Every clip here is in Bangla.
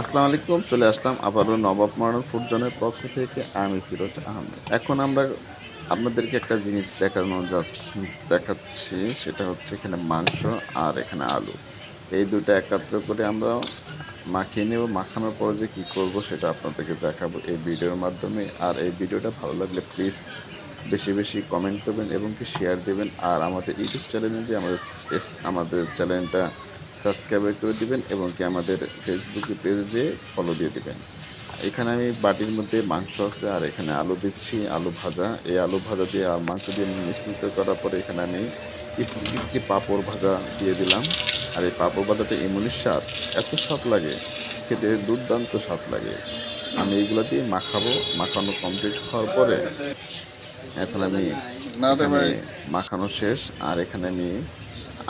আসসালামু আলাইকুম, চলে আসলাম আবারও নবাব মডার্ন ফুড জোনের পক্ষ থেকে আমি ফিরোজ আহমেদ। এখন আমরা আপনাদেরকে একটা জিনিস দেখানো যাচ্ছে, দেখাচ্ছি, সেটা হচ্ছে এখানে মাংস আর এখানে আলু। এই দুটো একাত্র করে আমরা মাখিয়ে নেব। মাখানোর পরে যে কী করব সেটা আপনাদেরকে দেখাবো এই ভিডিওর মাধ্যমে। আর এই ভিডিওটা ভালো লাগলে প্লিজ বেশি বেশি কমেন্ট করবেন এবং কি শেয়ার দেবেন। আর আমাদের ইউটিউব চ্যানেলে যে আমাদের আমাদের চ্যানেলটা সাবস্ক্রাইব করে দিবেন এবং কি আমাদের ফেসবুকে পেজ দিয়ে ফলো দিয়ে দিবেন। এখানে আমি বাটির মধ্যে মাংস আছে আর এখানে আলু দিচ্ছি আলু ভাজা। এই আলু ভাজা দিয়ে আর মাংস দিয়ে মিশ্রিত করার পরে এখানে আমি কিসকি পাঁপড় ভাজা দিয়ে দিলাম। আর এই পাঁপড় ভাজাটা এমনই স্বাদ এত স্বাদ লাগে খেতে দুর্দান্ত স্বাদ লাগে। আমি এইগুলো দিয়ে মাখাবো মাখানো কমপ্লিট হওয়ার পরে এখন আমি মাখানো শেষ। আর এখানে আমি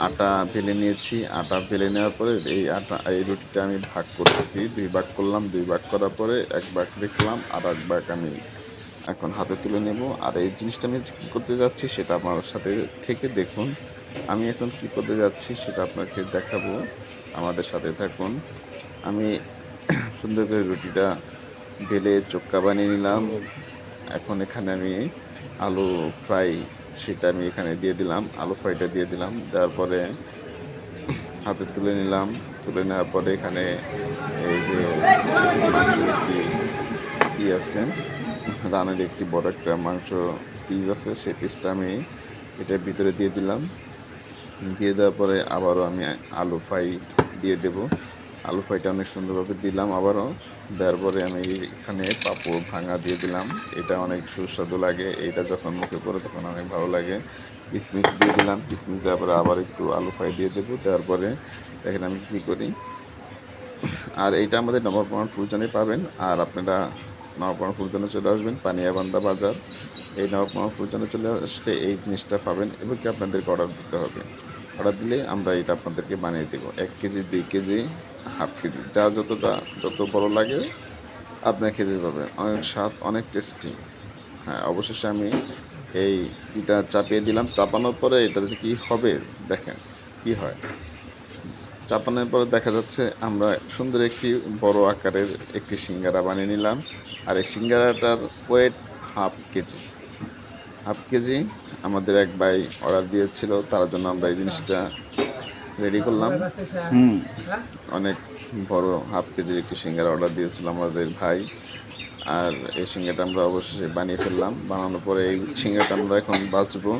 আটা বেলে নিয়েছি। আটা বেলে নেওয়ার পরে এই আটা, এই রুটিটা আমি ভাগ করেছি। দুই ভাগ করলাম, দুই ভাগ করার পরে এক ভাগ রেখলাম আর এক ভাগ আমি এখন হাতে তুলে নেব। আর এই জিনিসটা আমি কী করতে যাচ্ছি সেটা আমার সাথে থেকে দেখুন। আমি এখন কী করতে যাচ্ছি সেটা আপনাকে দেখাবো। আমাদের সাথে থাকুন। আমি সুন্দর করে রুটিটা ঢেলে চোক্কা বানিয়ে নিলাম। এখন এখানে আমি আলু ফ্রাই সেটা আমি এখানে দিয়ে দিলাম, আলু ফ্রাইটা দিয়ে দিলাম, তারপরে হাতে তুলে নিলাম, তুলে নেওয়ার পরে এখানে এই যে মাংসের একটি আছে, রানের একটি বড় একটা মাংস পিস আছে সেই পিসটা আমি এটার ভিতরে দিয়ে দিলাম, দিয়ে দেওয়ার পরে আবারও আমি আলু ফ্রাই দিয়ে দেব। আলু ফ্রাইটা অনেক সুন্দরভাবে দিলাম আবারও। দেওয়ার পরে আমি এখানে পাঁপড় ভাঙা দিয়ে দিলাম। এটা অনেক সুস্বাদু লাগে। এইটা যখন মুখে পড়ে তখন অনেক ভালো লাগে। কিশমিশ দিয়ে দিলাম। কিশমিশ দেওয়ার পরে আবার একটু আলু ফ্রাই দিয়ে দেবো। দেওয়ার পরে দেখেন আমি কী করি। আর এইটা আমাদের নবপ্রমাণ ফুলজনে পাবেন। আর আপনারা নবপ্রমাণ ফুলজনে চলে আসবেন, পানিয়াবান্ধা বাজার। এই নবপ্রমাণ ফুলজনে চলে আসলে এই জিনিসটা পাবেন এবং কি আপনাদেরকে অর্ডার দিতে হবে। অর্ডার দিলে আমরা এটা আপনাদেরকে বানিয়ে দেবো। এক কেজি, দুই কেজি, হাফ কেজি। যা যতটা, যত বড় লাগে, আপনার খেতে পাবেন। অনেক স্বাদ, অনেক টেস্টি হ্যাঁ অবশেষে আমি এই এটা চাপিয়ে দিলাম। চাপানোর পরে এটা কী হবে, দেখেন কি হয়। চাপানোর পরে দেখা যাচ্ছে আমরা সুন্দর একটি বড় আকারের একটি সিঙ্গারা বানিয়ে নিলাম। আর এই সিঙ্গারাটার weight half kg. Half kg. আমাদের এক ভাই অর্ডার দিয়েছিল তার জন্য আমরা এই জিনিসটা রেডি করলাম। হুম। অনেক বড় হাফ কেজির একটি সিঙ্গারা অর্ডার দিয়েছিল আমাদের ভাই। আর এই সিঙ্গাটা আমরা অবশেষে বানিয়ে ফেললাম। বানানোর পরে এই সিঙ্গাটা আমরা এখন বাঁচবো।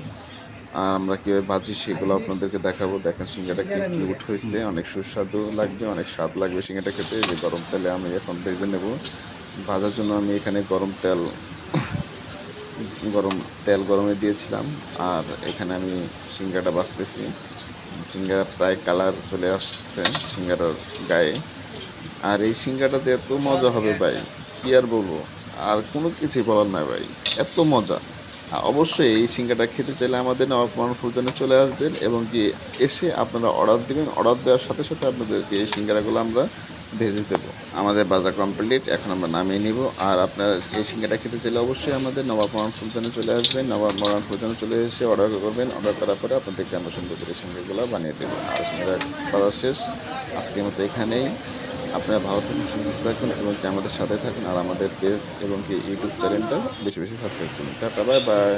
আর আমরা কীভাবে ভাজি সেগুলো আপনাদেরকে দেখাবো। দেখেন সিঙ্গাটা কি কিউট হয়েছে। অনেক সুস্বাদু লাগবে অনেক স্বাদ লাগবে সিঙ্গাটা খেতে। যে গরম তেলে আমি এখন ভেজে নেব। ভাজার জন্য আমি এখানে গরম তেল গরম, তেল গরমে দিয়েছিলাম। আর এখানে আমি সিঙ্গাটা বাঁচতেছি সিঙ্গারা প্রায় কালার চলে আসছে সিঙ্গারার গায়ে। আর এই সিঙ্গাটাতে এত মজা হবে ভাই, কি আর বলব? আর কোনো কিছুই বলার নাই ভাই, এত মজা। অবশ্যই এই সিঙ্গাটা খেতে চাইলে আমাদের নবাবমান ফুলজনে চলে আসবেন এবং কি এসে আপনারা অর্ডার দেবেন। অর্ডার দেওয়ার সাথে সাথে আপনাদেরকে এই সিঙ্গারাগুলো আমরা ভেজে দেবো। আমাদের বাজার কমপ্লিট এখন আমরা নামিয়ে নিব। আর আপনারা এই সিঙ্গাটা খেতে চাইলে অবশ্যই আমাদের নবাব মরান ফুলজনে চলে আসবেন। নবাব মরান ফুলজনে চলে এসে অর্ডার করবেন। অর্ডার করার পরে আপনাদেরকে আমরা সুন্দর করে সিঙ্গারগুলো বানিয়ে দেবো। আর সিঙ্গারা করা শেষ। আজকের মতো এখানেই। আপনারা ভালো থাকুন, সুস্থ থাকুন এবং কি আমাদের সাথে থাকুন। আর আমাদের পেজ এবং কি ইউটিউব চ্যানেলটা বেশি বেশি সাবস্ক্রাইব করুন। Tata bye bye